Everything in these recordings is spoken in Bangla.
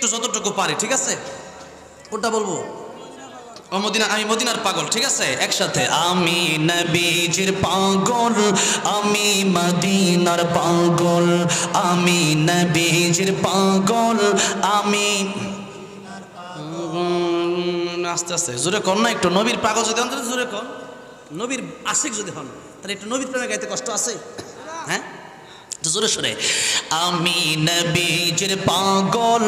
একটু যতটুকু পারি, ঠিক আছে? ওটা বলব? মদিনা, আমি মদিনার পাগল, ঠিক আছে? একসাথে, আমি নবীজির পাগল, আমি মদিনার পাগল, আমি নবীজির পাগল, আমি আস্তে আস্তে, জোরে কর না একটু, নবীর পাগল যদি হন জোরে কর। নবীর আশিক যদি হন, তাহলে একটু নবীর প্রেমে গাইতে কষ্ট আছে? হ্যাঁ? জোরে সরে আমি নবীজির পাগল,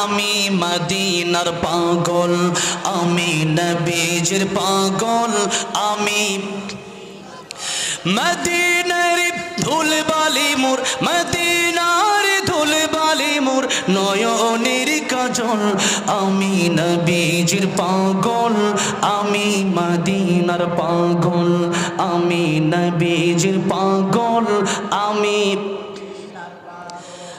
আমি মদিনার পাগল, আমি নবীজির পাগল, আমি মদিনার ধুল বালি মোর, মদিনার ধুল বালি মোর, নয়নের কাজল। আমি নবীজির পাগল, আমি মদিনার পাগল, আমি নবীজির পাগল আমি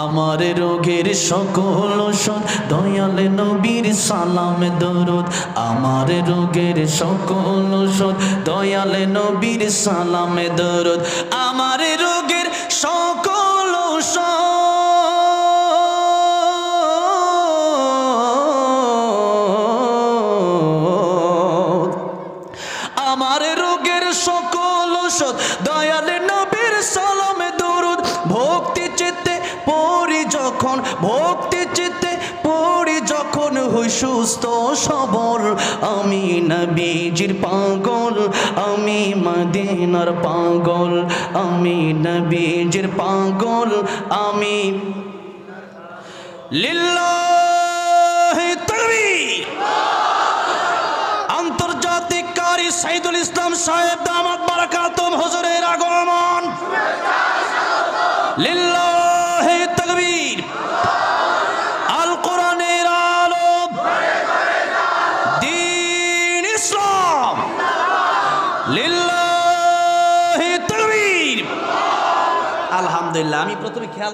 আমার রোগের সকল ওষুধ, দয়াল নবীর সালাম, দরুদ। আমার রোগের সকল ওষুধ, দয়াল নবীর সালাম, দরুদ। আমার রোগের সকল ঔষধ আমার রোগের সকল ওষুধ, দয়াল নবীর সালামে, দরুদ। পড়ি যখন ভক্তি চিত্তে পড়ি, যখন হই সুস্থ সবল। আমি নবীজির পাগল, আমি মদিনার পাগল। আমি নবীজির পাগল, আমি লিল্লাহি আন্তর্জাতিক সাইদুল ইসলাম সাহেব, দামাত বারাকাতুম হুজুরের আগমন। তাকবীর আল। কোরআনের আলহামদুলিল্লাহ আমি প্রথমে খেয়াল